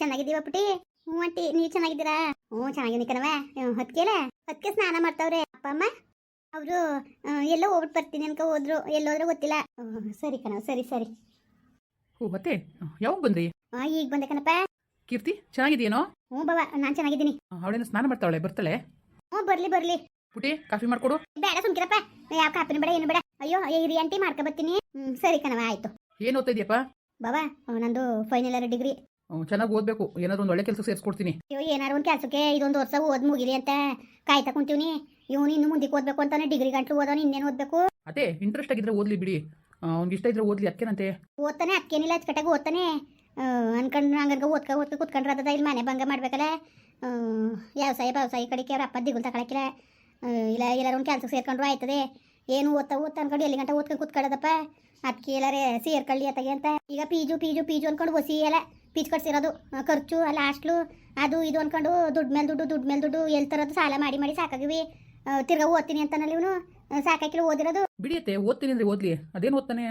ಚೆನ್ನಾಗಿದ್ದೀವ ಪುಟಿ ಹ್ಞೂ ಅಂಟಿ ನೀವು ಚೆನ್ನಾಗಿದ್ದೀರಾ? ಹ್ಞೂ ಚೆನ್ನಾಗಿದ್ದೀನಿ ಕಣವ ಹೊತ್ತಿಗೆಲ್ಲ ಹೊತ್ಕೆ ಸ್ನಾನ ಮಾಡ್ತಾವ್ರೆ ಅಪ್ಪ ಅಮ್ಮ? ಅವರು ಎಲ್ಲೋ ಹೋಗ್ಬಿಟ್ಟು ಬರ್ತೀನಿ ಅನ್ಕ ಹೋದ್ರು. ಎಲ್ಲೋದ್ರು ಗೊತ್ತಿಲ್ಲ. ಸರಿ ಕಣವ ಸರಿ ಸರಿ. ಓ ಮತ್ತೆ? ಯಾವಾಗ ಬಂದ್ರಿ? ಈಗ ಬಂದೆ ಕಣಪ್ಪ. ಕೀರ್ತಿ ಚೆನ್ನಾಗಿದೆಯೇನೋ ಹ್ಞೂ ಬಾ ನಾನು ಚೆನ್ನಾಗಿದ್ದೀನಿ. ಅವಳೇನು ಸ್ನಾನ ಮಾಡ್ತಾವಳೆ ಬರ್ತಾಳೆ? ಹ್ಞೂ ಬರ್ಲಿ ಬರ್ಲಿ. ಪುಟಿ ಕಾಫಿ ಮಾಡ್ಕೊಡು. ಬೇಡ ಸುಮ್ಕಿರಪ್ಪ. ಯಾವ ಕಾಫಿನ ಬೇಡ ಏನು ಬೇಡ. ಅಯ್ಯೋ ಇರಿ ಆಂಟಿ ಮಾಡ್ಕೊ ಬರ್ತೀನಿ. ಹ್ಮ್ ಸರಿ ಕಣವ ಆಯ್ತು. ಏನು ಓದ್ತಾ ಇದೆಯಪ್ಪ? ಬಾಬಾ ನಂದು ಫೈನಲ್ ಇಯರ್ ಡಿಗ್ರಿ ಚೆನ್ನಾಗಿ ಓದ್ಬೇಕು. ಏನಾದ್ರು ಒಂದು ಒಳ್ಳೆ ಕೆಲಸ ಸೇರಿಸ್ಕೊಡ್ತೀನಿ. ಅಯ್ಯೋ ಏನಾರು ಒಂದು ಕೆಲಸಕ್ಕೆ ಇದೊಂದು ವರ್ಷ ಓದ್ ಮುಗಿಲಿ ಅಂತ ಕಾಯ್ತಾ ಕುಂತೀವ್ನಿ. ಇವನು ಇನ್ನು ಮುಂದಕ್ಕೆ ಓದ್ಬೇಕು ಅಂತಾನೆ ಡಿಗ್ರಿ ಗಂಟ್ಲು ಓದೋನು ಇನ್ನೇನು ಓದ್ಬೇಕು? ಅದೇ ಇಂಟ್ರೆಸ್ಟ್ ಆಗಿದ್ರೆ ಓದ್ಲಿ ಬಿಡಿ. ಅವ್ನಿಗೆ ಇಷ್ಟ ಇದ್ರೆ ಓದ್ಲಿ ಅದಕ್ಕೇನಂತೆ ಓದ್ತಾನೆ ಅದಕ್ಕೇನಿಲ್ಲ ಅಚ್ಚುಕಟ್ಟಾಗಿ ಓದ್ತಾನೆ. ಅನ್ಕೊಂಡು ಹಂಗನ್ಕ ಓದ್ಕ ಓದ್ಕ ಕುತ್ಕೊಂಡ್ರೆ ಅದ ಇಲ್ಲಿ ಮನೆ ಭಂಗ ಮಾಡ್ಬೇಕಲ್ಲ. ವ್ಯವಸಾಯ ವ್ಯವಸಾಯ ಕಡೆಗೆ ಅವ್ರ ಅಪ್ಪ ದಿಗುಲ್ ಕಳಕಿಲ್ಲ ಇಲ್ಲ ಎಲ್ಲರೂ ಒಂದು ಕೆಲಸಕ್ಕೆ ಸೇರ್ಕೊಂಡ್ರು ಆಯ್ತದೆ. ಏನು ಓದ್ತಾ ಓದ್ತಾ ಅನ್ಕೊಂಡು ಎಲ್ಲಿ ಗಂಟ ಓದ್ಕೊಂಡು ಕುತ್ಕೊಳ್ಳೋದಪ್ಪ ಅದಕ್ಕೆ ಕೇಳರೆ ಸೇರ್ಕಳ್ಳಿ ಅತ್ತಗೆ ಅಂತ. ಈಗ ಪೀಜು ಪೀಜು ಪೀಜು ಅನ್ಕೊಂಡು ಒಸಿ ಎಲ್ಲ ಪೀಜ್ ಕಟ್ಸಿರೋದು ಖರ್ಚು ಅಲ್ಲ ಹಾಸ್ಟ್ಲು ಅದು ಇದು ಅನ್ಕೊಂಡು ದುಡ್ಡು ಮೇಲೆ ದುಡ್ಡು ದುಡ್ಡು ಮೇಲೆ ದುಡ್ಡು ಎಲ್ಲಿ ತರೋದು ಸಾಲ ಮಾಡಿ ಮಾಡಿ ಸಾಕಾಗಿವಿ. ತಿರ್ಗಾ ಓದ್ತೀನಿ ಅಂತಾನಲ್ಲಿ ಇವನು ಸಾಕಾಕಿಲ್ಲ ಓದಿರೋದು. ಬಿಡಿಯತ್ತೆ ಓದ್ತೀನಿ ಅಂದ್ರೆ ಓದ್ಲಿ. ಅದೇನು ಓದ್ತಾನೆ?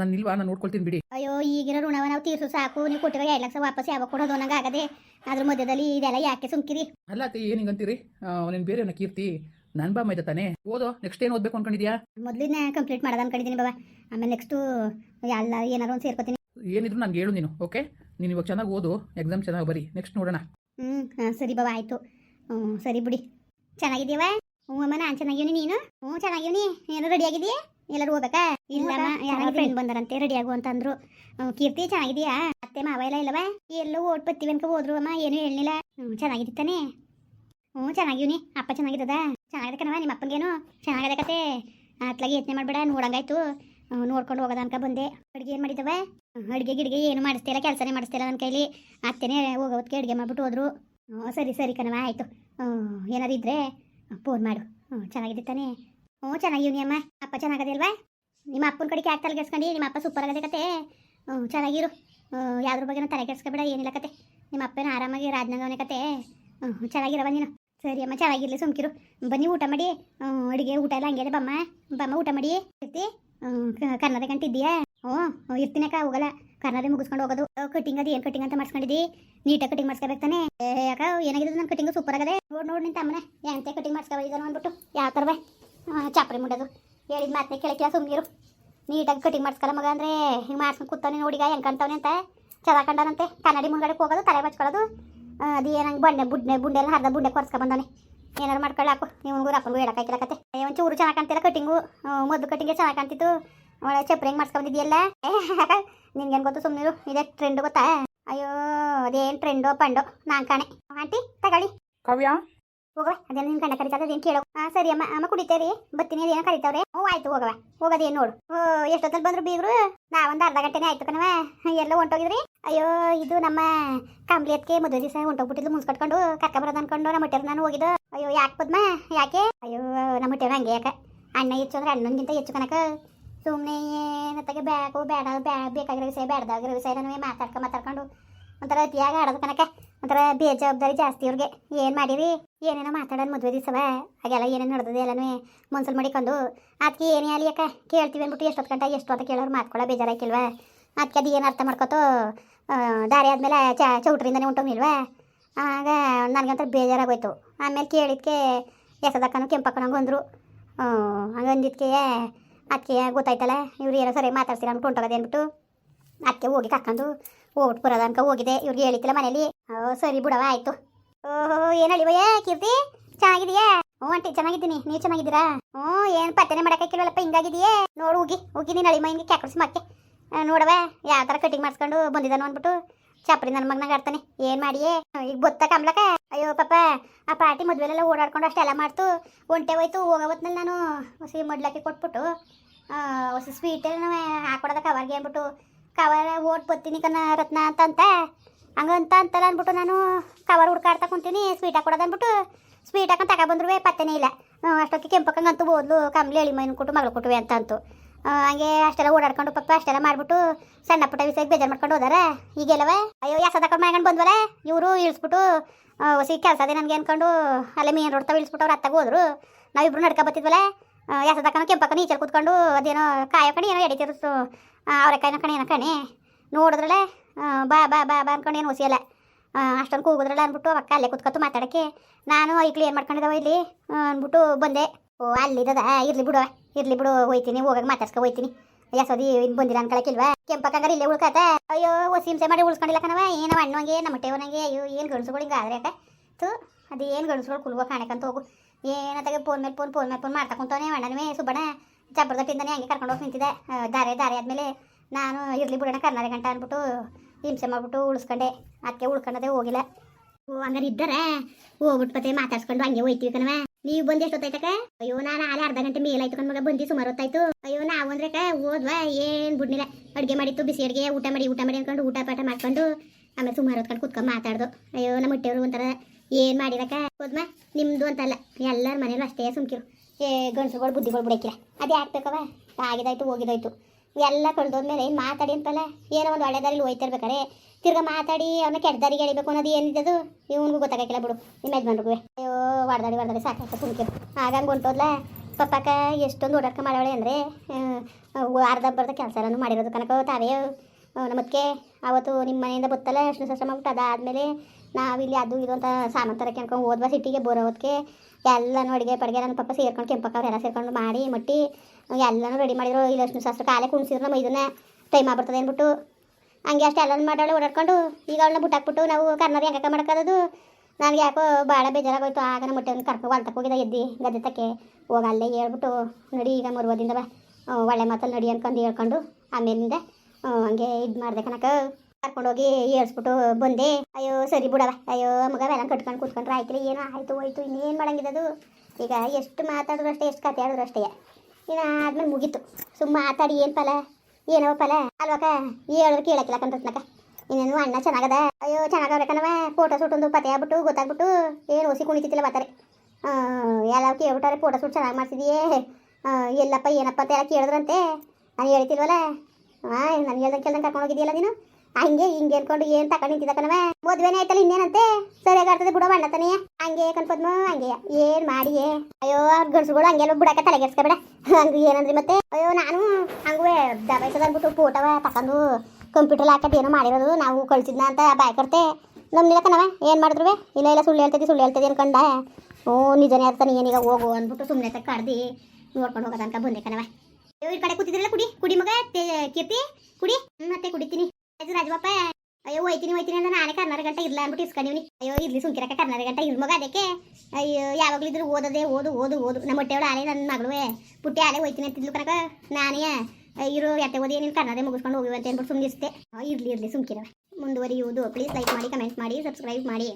ನಾನು ನಿಲ್ವಾ ನಾನು ನೋಡ್ಕೊಳ್ತೀನಿ ಬಿಡಿ. ಅಯ್ಯೋ ಈಗಿರೋ ಋಣವ ನಾವು ತೀರ್ಸು ಸಾಕು. ನೀವು ಕೊಟ್ಟಿರೋ ಎರಡು ಲಕ್ಷ ವಾಪಸ್ ಯಾವಾಗ ಕೊಡೋದು? ನಂಗೆ ಆಗದೆ. ಅದ್ರ ಮಧ್ಯದಲ್ಲಿ ಇದೆಲ್ಲ ಯಾಕೆ ಸುಮ್ಕಿರಿ? ಅಲ್ಲ ಅತ್ತೆ ಏನು ಹಿಂಗಂತೀರಿ ಅವನೇನು ಬೇರೆ ಕೀರ್ತಿ? ನನ್ ಬಾ ಮೈದ ತಾನೆ? ಓದೋ ನೆಕ್ಸ್ಟ್ ಏನ್ ಓದ್ಬೇಕು ಅನ್ಕೊಂಡಿದ್ಯಾ? ಮೊದಲಿನ ಕಂಪ್ಲೀಟ್ ಮಾಡೋದು ಅನ್ಕೊಂಡಿದ್ದೀನಿ ಬಾಬಾ. ಆಮೇಲೆ ನೆಕ್ಸ್ಟು ಎಲ್ಲ ಏನಾರು ಒಂದು ಸೇರ್ಕೋತೀನಿ. ಏನಿದ್ರು ನಂಗೆ ಹೇಳು ನೀನು ಓಕೆ ನೀನು ಇವಾಗ ಚೆನ್ನಾಗಿ ಓದು ಎಕ್ಸಾಮ್ ಚೆನ್ನಾಗಿ ಬರಿ. ನೆಕ್ಸ್ಟ್ ನೋಡೋಣ. ಹ್ಞೂ ಹಾಂ ಸರಿ ಬಾಬಾ ಆಯಿತು. ಹ್ಞೂ ಸರಿ ಬಿಡಿ. ಚೆನ್ನಾಗಿದ್ದೀವ ಹ್ಞೂ ಅಮ್ಮ ನಾನು ಚೆನ್ನಾಗಿವ್ನಿ ನೀನು? ಹ್ಞೂ ಚೆನ್ನಾಗಿವ್ನಿ ಏನು ರೆಡಿ ಆಗಿದೆಯಾ ಎಲ್ಲರೂ ಹೋಗ್ಬೇಕಾ? ಇಲ್ಲಮ್ಮ ಯಾರೋ ಫ್ರೆಂಡ್ ಬಂದಾರಂತೆ ರೆಡಿ ಆಗು ಅಂತ ಅಂದ್ರು. ಕೀರ್ತಿ ಚೆನ್ನಾಗಿದೆಯಾ ಅತ್ತೆ ಮಾವ ಎಲ್ಲ ಇಲ್ಲವ? ಎಲ್ಲೋ ಓಟ್ ಬತ್ತೀವಿ ಅನ್ಕೊ ಹೋದ್ರು ಅಮ್ಮ ಏನು ಹೇಳಿಲ್ಲ ಹ್ಞೂ ಚೆನ್ನಾಗಿದೆ ತಾನೇ? ಹ್ಞೂ ಚೆನ್ನಾಗಿವ್ನಿ. ಅಪ್ಪ ಚೆನ್ನಾಗಿದ್ದದ? ಚೆನ್ನಾಗಿದೆ ಕಣವ ನಿಮ್ಮ ಅಪ್ಪನಿಗೇನು? ಚೆನ್ನಾಗಿದೆ ಕತೆ ಅತ್ಲಾಗಿ ಯತ್ನೆ ಮಾಡಬೇಡ, ನೋಡಂಗಾಯ್ತು. ನೋಡ್ಕೊಂಡು ಹೋಗೋದ ಅನ್ಕ ಬಂದೆ. ಅಡುಗೆ ಏನು ಮಾಡಿದವ? ಅಡುಗೆ ಗಿಡಿಗೆ ಏನು ಮಾಡಿಸ್ತಿಲ್ಲ ಕೆಲಸನೇ ಮಾಡಿಸ್ತಿಲ್ಲ ನನ್ನ ಕೈಲಿ. ಅತ್ತೆನೇ ಹೋಗೋದಕ್ಕೆ ಅಡುಗೆ ಮಾಡ್ಬಿಟ್ಟು ಹೋದ್ರು. ಹ್ಞೂ ಸರಿ ಸರಿ ಕಣವ ಆಯಿತು. ಏನಾದ್ರು ಇದ್ದರೆ ಫೋನ್ ಮಾಡು. ಹ್ಞೂ ಚೆನ್ನಾಗಿದೆ ತಾನೇ? ಹ್ಞೂ ಚೆನ್ನಾಗಿವ್ನಿ ಅಮ್ಮ. ಅಪ್ಪ ಚೆನ್ನಾಗದಿಲ್ವಾ ನಿಮ್ಮ ಅಪ್ಪನ ಕಡೆಗೆ ಯಾಕೆ ತಲೆ ಕೆಡ್ಸ್ಕೊಂಡು? ನಿಮ್ಮ ಅಪ್ಪ ಸೂಪರ್ ಆಗದೆ ಕತೆ. ಹ್ಞೂ ಚೆನ್ನಾಗಿರು. ಯಾವ್ದ್ರ ಬಗ್ಗೆನೂ ತಲೆ ಕೆಡ್ಸ್ಕೊಬೇಡ, ಏನಿಲ್ಲ ಕತೆ. ನಿಮ್ಮ ಅಪ್ಪನ ಆರಾಮಾಗಿ ರಾಜನಗವನೆ ಕತೆ. ಹ್ಞೂ ಚೆನ್ನಾಗಿರವ ನೀನು. ಸರಿ ಅಮ್ಮ, ಚೆನ್ನಾಗಿರ್ಲಿ, ಸುಮ್ಕಿರು. ಬನ್ನಿ, ಊಟ ಮಾಡಿ. ಅಡುಗೆ ಊಟ ಎಲ್ಲ ಹಂಗೆ ಬಮ್ಮ. ಬಮ್ಮ, ಊಟ ಮಾಡಿ. ಇರ್ತಿ? ಕನ್ನಡ ಗಂಟಿದ್ದೀಯಾ ಹ್ಞೂ ಇರ್ತೀನಕ್ಕ ಹೋಗಲ್ಲ. ಕನ್ನಡ ಮುಗಿಸ್ಕೊಂಡು ಹೋಗೋದು. ಕಟಿಂಗ್ ಅದು ಏನು ಕಟಿಂಗ್ ಅಂತ ಮಾಡಿಸ್ಕೊಂಡಿದ್ದಿ? ನೀಟಾಗಿ ಕಟಿಂಗ್ ಮಾಡಿಸ್ಕೋಬೇಕು ತಾನೆ? ಯಾಕ ಏನಾಗಿದೆ ನನ್ನ ಕಟಿಂಗ್ ಸೂಪರ್ ಆಗದೆ? ನೋಡ್, ನೋಡಿ ನಿಂತ ಅಮ್ಮನೆ ಎಂತೆ ಕಟಿಂಗ್ ಮಾಡಿಸ್ಕೊಂಡಿದ್ದಾನು ಅಂದ್ಬಿಟ್ಟು. ಯಾವ ಥರವೇ ಚಾಪ್ರಿ ಮುಡೋದು. ಹೇಳಿದ ಮಾತನ್ನ ಕೇಳಕ್ಕಿಲ್ಲ ಸುಮ್ಮನಿರು ನೀಟಾಗಿ ಕಟಿಂಗ್ ಮಾಡಿಸ್ಕೊಳ ಮಗ ಅಂದರೆ. ಹಿಂಗೆ ಮಾಡ್ಸ್ಕೊಂಡು ಕೂತಾನೆ ನೋಡಿಗ ಹೆಂಗೆ ಕಾಣ್ತಾವನೆ ಅಂತ. ಚೆನ್ನಾಗಿ ಕಂಡನಂತೆ ಕನ್ನಡಿ ಮುಂದ್ಗಡೆ ಹೋಗೋದು, ತಲೆ ಬಚ್ಕೊಳ್ಳೋದು ಅದು ಏನಂಗೆ ಬಂಡೆ ಬುಡ್ನೆ ಬುಂಡೆ ಎಲ್ಲ ಹರಿದ ಬುಂಡೆ ಕೊರ್ಸ್ಕೊ ಬಂದಾನೆ ಏನಾರು ಮಾಡ್ಕೊಳ್ಳಾಕು ನೀವು ಅಪ್ಪನಿಗೂ ಹೇಳಕ್ಕಾಗಿಲ್ಲ ಕತೆ. ಏ, ಒಂಚೂರು ಚೆನ್ನಾಗಿ ಕಾಣ್ತಿಲ್ಲ ಕಟಿಂಗು ಮೊದಲು ಕಟಿಂಗೆ ಚೆನ್ನಾಗಿ ಕಾಣ್ತಿತ್ತು. ಒಳ್ಳೆ ಚಪ್ರಿಂಗ್ ಮಾಡಿಸ್ಕೊಂಡಿದ್ಯಲ್ಲ ನಿನ್ಗೇನು ಗೊತ್ತು ಸುಮ್ಮನಿರು ಇದೇ ಟ್ರೆಂಡ್ ಗೊತ್ತಾ? ಅಯ್ಯೋ ಅದೇನು ಟ್ರೆಂಡೋ ಪಂಡೋ? ನಾನು ಕಾಣೆ. ಆಂಟಿ ತಗೊಳ್ಳಿ. ಕವ್ಯ? ಹೋಗವ ಅದೇನು ನಿನ್ ಕಂಡ ಕರಿತಾ ಅದೇನು ಕೇಳೋ ಹಾ ಸರಿ ಅಮ್ಮ ಅಮ್ಮ ಕುಡಿತೇರಿ. ಬತ್ತೀನಿ ಅದೇನೋ ಕರಿತಾವ್ರೆ. ಹ್ಞೂ ಆಯ್ತು ಹೋಗವ ಹೋಗೋದೇನು ನೋಡು. ಓ ಎಷ್ಟೊತ್ತಲ್ಲಿ ಬಂದ್ರು ನಾ ನಾವೊಂದು ಅರ್ಧ ಗಂಟೆನೇ ಆಯ್ತು ಕಣವ ಎಲ್ಲ ಹೊಂಟೋಗಿದ್ರಿ? ಅಯ್ಯೋ, ಇದು ನಮ್ಮ ಕಂಬ್ಲಿ ಅದಕ್ಕೆ ಮದುವೆ ದಿವಸ ಹೊಂಟೋಗ್ಬಿಟ್ಟಿದ್ಲು ಮುನ್ಸ್ ಕಟ್ಕೊಂಡು ಕರ್ಕೊಬರೋದು ಅನ್ಕೊಂಡು ನಮ್ಮ ಹೊಟ್ಟೆರು ನಾನು ಹೋಗಿದ್ದು. ಅಯ್ಯೋ, ಯಾಕೆ ಪದ್ಮ? ಯಾಕೆ? ಅಯ್ಯೋ, ನಮ್ಮ ಹೊಟ್ಟೆರು ಹಂಗೆ ಯಾಕೆ? ಅಣ್ಣ ಹೆಚ್ಚು ಅಂದ್ರೆ ಅಣ್ಣನಿಗಿಂತ ಹೆಚ್ಚು ಕನಕ. ಸುಮ್ಮನೆ ಏನತ್ತಾಗೆ ಬೇಕು ಬೇಡ, ಬ್ಯಾ, ಬೇಕಾಗಿರೋ ವಿಷಯ ಬೇಡದಾಗಿರೋ ವಿಷಯ ನಾನು ಮಾತಾಡ್ಕೊ, ಮಾತಾಡ್ಕೊಂಡು. ಒಂಥರ ಅತಿಯಾಗಿ ಆಡೋದು ಕನಕ. ಒಂಥರ ಬೇಜವಾಬ್ದಾರಿ ಜಾಸ್ತಿ ಇವ್ರಿಗೆ. ಏನು ಮಾಡಿರಿ? ಏನೇನೋ ಮಾತಾಡೋದು ಮದುವೆ ದಿವಸವ. ಹಾಗೆಲ್ಲ ಏನೇನು ನಡೆದಿದೆ ಎಲ್ಲನೂ ಮನ್ಸಲ್ಲಿ ಮಾಡಿಕೊಂಡು. ಅದಕ್ಕೆ ಏನೇ ಅಲ್ಲಿ ಯಾಕೆ ಕೇಳ್ತೀವಿ ಅಂದ್ಬಿಟ್ಟು ಎಷ್ಟೊತ್ತು ಗಂಟೆ, ಎಷ್ಟೊತ್ತು ಕೇಳೋರು ಮಾತ್ಕೊಳ್ಳೋ ಬೇಜಾರಾಕಿಲ್ವ ಅದಕ್ಕೆ ಅದು ಏನು ಅರ್ಥ ಮಾಡ್ಕೊತು ದಾರಿ ಆದಮೇಲೆ ಚ ಚೌಟ್ರಿಂದನೇ ಹೊಂಟೋಗಿಲ್ವಾ ಆಗ ನನಗಂತ ಬೇಜಾರಾಗೋಯ್ತು. ಆಮೇಲೆ ಕೇಳಿದ್ಕೆ ಎಸದಕ್ಕನು ಕೆಂಪಕ್ಕನಂಗೆ ಅಂದರು. ಹಂಗಂದಿದ್ಕೆ ಅದಕ್ಕೆ ಗೊತ್ತಾಯ್ತಲ್ಲ, ಇವ್ರು ಏನೋ ಸರಿ ಮಾತಾಡ್ತೀರ ಅಂದ್ಬಿಟ್ಟು ಹೊಂಟೋಗದೆ ಅಂದ್ಬಿಟ್ಟು ಅದಕ್ಕೆ ಹೋಗಿ ಕಕ್ಕಂದು ಹೋಗ್ಬಿಟ್ಟು ಬರೋದ ಅನ್ಕ ಹೋಗಿದೆ. ಇವ್ರಿಗೆ ಹೇಳಿತಿಲ್ಲ ಮನೇಲಿ. ಓ, ಸರಿ ಬಿಡವ ಆಯಿತು. ಓಹೋ ಏನು ಹೇಳಿವಯ್ಯ ಕೀರ್ತಿ? ಚೆನ್ನಾಗಿದೆಯಾ ಹ್ಞೂ ಆಂಟಿ, ಚೆನ್ನಾಗಿದ್ದೀನಿ. ನೀವು ಚೆನ್ನಾಗಿದ್ದೀರಾ? ಹ್ಞೂ, ಏನು ಪತ್ತೆನೆ ಮಾಡೋಕ್ಕಾಗಿಲ್ವಲ್ಲಪ್ಪ ಹಿಂಗಾಗಿದೆಯೇ ನೋಡು, ಹೋಗಿ ಹೋಗಿ ನೀನು ಅಳಿಮ ಹಿಂಗೆ ಕ್ಯಾಕ್ರಸ್ ಮಕ್ಕೆ ನೋಡವ ಯಾವ ಥರ ಕಟಿಂಗ್ ಮಾಡಿಸ್ಕೊಂಡು ಬಂದಿದ್ದಾನು ಅಂದ್ಬಿಟ್ಟು ಚಾಪ್ರಿ ನನ್ನ ಮಗನಾಗ ಆಡ್ತಾನೆ. ಏನು ಮಾಡಿಯೇ? ಈಗ ಗೊತ್ತಾ ಕಮ್ಲಕ ಅಯ್ಯೋ ಪಾಪ, ಆ ಪಾರ್ಟಿ ಮದುವೆಲೆಲ್ಲ ಓಡಾಡ್ಕೊಂಡು ಅಷ್ಟೆಲ್ಲ ಮಾಡ್ತು. ಒಂಟೆ ಹೋಯ್ತು ಹೋಗೋತ್ನಲ್ಲಿ ನಾನು ಹೊಸ ಮಡ್ಲಕ್ಕೆ ಕೊಟ್ಬಿಟ್ಟು ಹೊಸ ಸ್ವೀಟೆಲ್ಲ ಹಾಕೊಡೋದ ಕವರ್ಗೆ ಅಂದ್ಬಿಟ್ಟು, ಕವರ್ ಓಟ್ ಬತ್ತೀನಿ ಕನ್ನ ರತ್ನ ಅಂತ ಅಂತ ಹಂಗಂತ ಅಂತಲ್ಲ ಅಂದ್ಬಿಟ್ಟು ನಾನು ಕವರ್ ಹುಡ್ಕಾಡ್ತಾ ಕುಂತೀನಿ ಸ್ವೀಟ್ ಹಾಕೊಡೋದು ಅಂದ್ಬಿಟ್ಟು ಸ್ವೀಟ್ ಹಾಕೊಂಡು ತಗೊಬಂದ್ರು ಪತ್ತೆನೇ ಇಲ್ಲ. ಅಷ್ಟೊಕ್ಕೆ ಅಷ್ಟೊತ್ತಿಗೆ ಕೆಂಪಕ್ಕಂಗಂತೂ ಓದ್ಲು ಕಂಬ್ಲಿ ಎಳಿ ಮೈನ್ ಕೊಟ್ಟು ಮಗಳು ಕೊಟ್ಟುವೆ ಅಂತ ಅಂತು. ಹಂಗೆ ಅಷ್ಟೆಲ್ಲ ಓಡಾಡ್ಕೊಂಡು ಪಪ್ಪ, ಅಷ್ಟೆಲ್ಲ ಮಾಡ್ಬಿಟ್ಟು ಸಣ್ಣ ಪುಟ್ಟ ವಿಷಯಕ್ಕೆ ಬೇಜಾರು ಮಾಡ್ಕೊಂಡು ಹೋದಾರ. ಈಗೆಲ್ಲವ? ಅಯ್ಯೋ ಯಾಸ ತಕೊಂಡು ಮಾಡ್ಕೊಂಡು ಬಂದ್ವಲ್ಲ ಇವರು ಇಳಿಸ್ಬಿಟ್ಟು ಹೊಸ ಕೆಲಸ ಅದೇ ನನಗೆ ಅನ್ಕೊಂಡು ಅಲ್ಲೇ ಮೇನ್ ರೋಡ್ ಇಳಿಸ್ಬಿಟ್ಟು ಅವ್ರು ಅತ್ತಾಗ ಹೋದ್ರು. ನಾವಿಬ್ರು ನಡ್ಕೊ ಬತ್ತಿದ್ವಲ್ಲ ಯಾಸ ತಕೊಂಡು ಕೆಂಪಕ್ಕ ನೀಚಲ್ ಕೂತ್ಕೊಂಡು ಅದೇನೋ ಕಾಯೋ ಕಣಿ, ಏನೋ ಎಡಿತಿರು ಅವರ ಕಾಯಿನ ಕಣಿ, ಏನೋ ಕಣಿ. ನೋಡಿದ್ರಲ್ಲ ಬಾ ಬಾ ಬಾ ಬಾ ಅನ್ಕೊಂಡು ಏನು ಹೊಸಿಯಲ್ಲ ಅಷ್ಟೊಂದು ಕೂಗಿದ್ರಲ್ಲ ಅಂದ್ಬಿಟ್ಟು ಅವಕ್ಕ ಅಲ್ಲೇ ಕೂತ್ಕೊತು ಮಾತಾಡೋಕ್ಕೆ. ನಾನು ಐಕ್ಲಿ ಏನು ಮಾಡ್ಕೊಂಡಿದ್ದಾವೆ ಇಲ್ಲಿ? ಅಂದ್ಬಿಟ್ಟು ಬಂದೆ. ಓ ಅಲ್ಲಿದ್ದದ ಇರ್ಲಿ ಬಿಡು ಇರ್ಲಿ ಬಿಡು, ಹೋಯ್ತೀನಿ ಹೋಗಕ್ಕೆ ಮಾತಾಡ್ಸ್ಕೊ ಹೋಯ್ತೀನಿ. ಯಸೋದಿ ಇನ್ ಬಂದಿಲ್ಲ ಅನ್ಕೊಳಕಿಲ್ವಾ? ಕೆಂಪಕ್ಕಂಗಾರ ಇಲ್ಲೇ ಉಳ್ಕಾತ? ಅಯ್ಯೋ ಹೊಸಿ ಹಿಂಸೆ ಮಾಡಿ ಉಳ್ಸ್ಕೊಂಡಿಲ್ಲ ಕಣವ ಏನೋ ಅಣ್ಣವಂಗೆ ನಮ್ಮ ಟೇವನಂಗೆ ಅಯ್ಯೋ, ಏನು ಗಂಡಸುಗಳು ಹಿಂಗೆ ಆದ್ರೆ ಯಾಕೆ? ತು ಅದು ಏನು ಗಣಸುಗಳು ಕುಲ್ಗೋ ಕಾಣಕಂತ ಹೋಗು. ಏನತ್ತಾಗೆ ಫೋನ್ ಮೇಲೆ ಫೋನ್ ಫೋನ್ ಮೇಲೆ ಫೋನ್ ಮಾಡ್ತಾ ಕುಂತವನೇ, ಅಣ್ಣನವೇ, ಸುಬ್ಬಣ್ಣ ಜಬರ್ದಟ್ಟಿಂದನೇ ಹಂಗೆ ಕರ್ಕೊಂಡು ಹೋಗಿ ನಿಂತಿದೆ ದಾರೆ ದಾರೆ ಆದಮೇಲೆ ನಾನು ಇರ್ಲಿ ಬಿಡೋಣ, ಕರ್ನಾಟಕ ಗಂಟ ಅಂದ್ಬಿಟ್ಟು ಹಿಂಸೆ ಮಾಡ್ಬಿಟ್ಟು ಉಳ್ಸ್ಕೊಂಡೆ. ಅದಕ್ಕೆ ಉಳ್ಕೊಂಡದೆ ಹೋಗಿಲ್ಲ. ಓ, ಹಂಗಾರೆ ಇದ್ದಾರ? ಹೋಗ್ಬಿಟ್ಟು ಮತ್ತೆ ಮಾತಾಡ್ಸ್ಕೊಂಡು ಹಂಗೆ ಹೋಯ್ತೀವಿ ಕಣವ ನೀವು ಬಂದು ಎಷ್ಟೊತ್ತಾಯ್ತಕ ಅಯ್ಯೋ, ನಾನು ಆಲೆ ಅರ್ಧ ಗಂಟೆ ಮೇಲಾಯ್ತು ಕಣ್ಮಗ ಬಂದು ಸುಮಾರು ಹೊತ್ತಾಯ್ತು. ಅಯ್ಯೋ, ನಾವು ಅಂದ್ರೆ ಓದ್ವಾ ಏನ್ ಬಿಡ್ನಿಲ್ಲ. ಅಡುಗೆ ಮಾಡಿತ್ತು, ಬಿಸಿ ಅಡುಗೆ, ಊಟ ಮಾಡಿ ಊಟ ಮಾಡಿ ಅನ್ಕೊಂಡು ಊಟ ಪಾಠ ಮಾಡ್ಕೊಂಡು ಆಮೇಲೆ ಸುಮಾರು ಹೊತ್ಕೊಂಡು ಕುತ್ಕೊಂಡು ಮಾತಾಡ್ದು. ಅಯ್ಯೋ, ನಮ್ಮ ಹೊಟ್ಟೆಯವರು ಒಂಥರ ಏನು ಮಾಡಿರಕ ಹೋದ್ಮ ನಿಮ್ದು ಅಂತಲ್ಲ, ಎಲ್ಲರ ಮನೇಲೂ ಅಷ್ಟೇ ಸುಮ್ಕಿರು. ಏ, ಗಂಡಸುಗಳು ಬುದ್ಧಿಗಳು ಬಿಡಕ್ಕಿಲ್ಲ ಅದೇ ಆಗ್ಬೇಕವ ಬೇಕವ ಆಗಿದಾಯ್ತು, ಹೋಗಿದಾಯ್ತು. ಎಲ್ಲ ಕಳ್ದೋದ್ಮೇಲೆ ಏನು ಮಾತಾಡಿ ಅಂತಲ್ಲ, ಏನೋ ಒಂದು ಒಳ್ಳೆ ದಾರಿಲಿ ಹೋಯ್ತಿರ್ಬೇಕಾರೆ. ತಿರ್ಗಾ ಮಾತಾಡಿ ಅವನ ಕೆಟ್ಟದಾರಿಗೆ ಎಳಿಬೇಕು ಅನ್ನೋದು ಏನಿದ್ದದು ಇವನಿಗೂ ಗೊತ್ತಾಗಕ್ಕಿಲ್ಲ ಬಿಡು. ನಿಮ್ಮ ಯಜಮಾನ್ರಿಗೂ. ಅಯ್ಯೋ, ಹೊಡೆದಾಡಿ ಹೊಡೆದಾಡಿ, ಸಾಕಾಯ್ತು ಕುಣಿಕೆ ಆಗಂಗೆ ಹೊಂಟೋದ್ಲ. ಪಪ್ಪಕ್ಕ ಎಷ್ಟೊಂದು ಓಡಾಡ್ಕ ಮಾಡವಳೆ ಅಂದರೆ ಅರ್ಧ ಬರ್ದ ಕೆಲಸ ಎಲ್ಲ ಮಾಡಿರೋದು ಕನಕ ತಾವೇ. ನಮ್ಮದಕ್ಕೆ ಅವತ್ತು ನಿಮ್ಮ ಮನೆಯಿಂದ ಬತ್ತಲ್ಲ ಅಷ್ಟು ಸಸ್ಯ ಮಾಡ್ಬಿಟ್ಟು ಅದಾದಮೇಲೆ ನಾವಿಲ್ಲಿ ಅದು ಇದು ಅಂತ ಸಾಮಾನು ತರಕ್ಕೆ ಅನ್ಕೊಂಡು ಹೋದ್ವಾ ಸಿಟಿಗೆ ಬರೋ ಹೊತ್ತಿಗೆ ಎಲ್ಲನೂ ಅಡುಗೆ ಪಡಿಗೆ ನನ್ನ ಪಪ್ಪ ಸೇರ್ಕೊಂಡು ಕೆಂಪಕ್ಕ ಎಲ್ಲ ಸೇರ್ಕೊಂಡು ಮಾಡಿ ಮಟ್ಟಿ, ಎಲ್ಲನೂ ರೆಡಿ ಮಾಡಿದ್ರು. ಈ ಅಷ್ಟು ಶಾಸ್ತ್ರ ಕಾಲೇ ಕುಣಿಸಿದ್ರು ನಮ್ಮ ಇದನ್ನ. ಟೈಮ್ ಆಗ್ಬಿಡ್ತದೆ ಅಂದ್ಬಿಟ್ಟು ಹಂಗೆ ಅಷ್ಟು ಎಲ್ಲನೂ ಮಾಡಾಳೆ ಓಡಾಡ್ಕೊಂಡು ಈಗ ಅವಳನ್ನ ಬಿಟ್ಟಾಕ್ಬಿಟ್ಟು ನಾವು ಕರ್ನಾಟಕ ಹೆಂಗಕ್ಕ ಮಾಡ್ಕೋದು ನನಗೆ ಯಾಕೋ ಭಾಳ ಬೇಜಾರಾಗೋಯ್ತು. ಆಗ ನಮ್ಮ ಒಂದು ಕರ್ಕೊಂಡು ಹೊಲ್ತಕ್ಕೆ ಹೋಗಿದ್ದೆ ಎದ್ದಿ ಗದ್ದೆ ತಕ್ಕೆ ಅಲ್ಲೇ ಹೇಳ್ಬಿಟ್ಟು, ನಡಿ ಈಗ ಮರುವದಿಂದ ಬಾ. ಒಳ್ಳೆ ಮಾತಲ್ಲಿ ನಡಿ ಅನ್ಕೊಂಡು ಹೇಳ್ಕೊಂಡು ಆಮೇಲಿಂದ ಹಂಗೆ ಇದು ಮಾಡ್ದೆ ಕನಕ ಕರ್ಕೊಂಡೋಗಿ ಏಳ್ಸ್ಬಿಟ್ಟು ಬಂದೆ. ಅಯ್ಯೋ, ಸರಿ ಬಿಡವ ಅಯ್ಯೋ, ಮಗ ಎಲ್ಲ ಕಟ್ಕೊಂಡು ಕೂತ್ಕೊಂಡ್ರೆ ಆಯ್ತು ಏನೋ ಆಯ್ತು ಹೋಯ್ತು, ಇನ್ನೇನು ಮಾಡಂಗಿದ್ದದು ಈಗ ಎಷ್ಟು ಮಾತಾಡಿದ್ರು ಅಷ್ಟೇ, ಎಷ್ಟು ಕತೆ ಆಡಿದ್ರು ಅಷ್ಟೇ. ಇನ್ನು ಆದ್ಮೇಲೆ ಮುಗೀತು. ಸುಮ್ಮ ಮಾತಾಡಿ, ಏನು ಫಲ? ಏನೋ ಫಲ? ಅಲ್ವಕ ಹೇಳಿದ್ರೆ ಕೇಳಕ್ಕಿಲ್ಲ ಕಣ್ರತ್ನಕ ಇನ್ನೇನು ಅಣ್ಣ ಚೆನ್ನಾಗದ? ಅಯ್ಯೋ, ಚೆನ್ನಾಗವ್ರೆ ಫೋಟೋ ಶೂಟ್ ಒಂದು ಆಗ್ಬಿಟ್ಟು ಗೊತ್ತಾಗ್ಬಿಟ್ಟು ಏನು ಹೊಸಿ ಕುಣಿತಿತ್ತಿಲ್ಲ ಬರ್ತಾರೆ ಎಲ್ಲ ಕೇಳ್ಬಿಟ್ಟಾರೆ ಫೋಟೋ ಶೂಟ್ ಚೆನ್ನಾಗಿ ಮಾಡ್ತಿದೀಯ? ಎಲ್ಲಪ್ಪ, ಏನಪ್ಪ ಅಂತ ಎಲ್ಲ ಕೇಳಿದ್ರಂತೆ? ನಾನು ಹೇಳ್ತಿಲ್ವಲ್ಲ? ಹಾಂ ನಾನು ಹೇಳ್ದಂಗೆ ಕೇಳ್ದಂಗೆ ಕರ್ಕೊಂಡು ನೀನು? ಹಂಗೆ ಹಿಂಗೆ ಅನ್ಕೊಂಡು ಏನು ತಗೊಂಡು ನಿಂತಿದ್ದ ಮದ್ವೆನೇ ಆಯ್ತಲ್ಲ ಇನ್ನೇನಂತೆ? ಸರಿಯಾಗಿ ಆಡ್ತದೆ ಬಿಡೋ ಅಣ್ಣ ತಾನೇ. ಹಂಗೆ ಕನ್ಪದ್ಮ ಹಂಗೆ. ಏನ್ ಮಾಡಿ ಅಯ್ಯೋ ಗಡ್ಸುಗಳು ಹಂಗೆಲ್ಲ ಬಿಡಕ್ಕೆ ತಲೆಗೆಡ್ಸ್ಕೊಬೇಡ ಹಂಗ ಏನಂದ್ರಿ ಮತ್ತೆ? ಅಯ್ಯೋ, ನಾನು ಹಂಗೂ ದಬಾಯ್ತದ ಅಂದ್ಬಿಟ್ಟು ಫೋಟೋವ ತಕೊಂಡು ಕಂಪ್ಯೂಟರ್ ಹಾಕಟ್ಟು ಏನೋ ಮಾಡಿರೋದು. ನಾವು ಕಳ್ಸಿದ್ನ ಅಂತ ಬಾಯ್ ಕಟ್ತೆ. ನಮ್ನಿಲ್ಲ ಕಣವ ಏನು ಮಾಡಿದ್ರು ಇಲ್ಲ ಇಲ್ಲ, ಸುಳ್ಳು ಹೇಳ್ತದೆ ಸುಳ್ಳು ಹೇಳ್ತದೆ ಅನ್ಕೊಂಡ ಓ ನಿಜನೇ ಇರ್ತಾನೆ ಏನೀಗ ಹೋಗು ಅಂದ್ಬಿಟ್ಟು ಸುಮ್ಮನೆ ತಕ್ಕ ನೋಡ್ಕೊಂಡು ಹೋಗೋ ಅಂತ ಬಂದೆ ಕಣವ ಅಯ್ಯೋ ಕಡೆ ಕೂತಿದ್ರಲ್ಲ ಕುಡಿ ಕುಡಿ ಮಗ ಕೀರ್ತಿ, ಕುಡಿ. ಮತ್ತೆ ಕುಡಿತೀನಿ. ಆಯ್ತು ರಾಜಬಪ್ಪ ಅಯ್ಯೋ, ಹೋಯ್ತೀನಿ ಹೋಯ್ತೀನಿ ಅಂದ್ರೆ ನಾನೇ ಕರ್ನಾಟಕ ಗಂಟೆ ಇರ್ಲ ಅಂದ್ಬಿಟ್ಟು ಇಸ್ಕೊಂಡಿವ್ನಿ. ಅಯ್ಯೋ, ಇರ್ಲಿ ಸುಂಕಿರಕ್ಕೆ ಕರ್ನಾಟಕ ಗಂಟೆ ಇರ್ ಮಗ ಅದಕ್ಕೆ. ಅಯ್ಯೋ ಯಾವಾಗಲೂ ಓದೋದೇ, ಓದು ಓದು ಓದು. ನಮ್ಮ ಹೊಟ್ಟೆವಳ ಆಲೆ ನನ್ನ ಮಗಳು. ಪುಟ್ಟಿ ಆಲೆ ಹೋಯ್ತೀನಿ ಅಂತಿದ್ಲು ಕನಕ ನಾನೇ ಇರೋ ಎಟ್ಟೆ ಓದಿ, ನೀನು ಕನ್ನಡ ಮುಗಿಸ್ಕೊಂಡು ಹೋಗಿವೆ ಅಂತ ಅಂದ್ಬಿಟ್ಟು ಸುಮ್ಮನಿಸ್ತೆ ಇರ್ಲಿ ಇರ್ಲಿ ಸುಮ್ಕಿರವ ಮುಂದುವರಿಯುವುದು. ಪ್ಲೀಸ್ ಲೈಕ್ ಮಾಡಿ ಕಮೆಂಟ್ ಮಾಡಿ ಸಬ್ಸ್ಕ್ರೈಬ್ ಮಾಡಿ.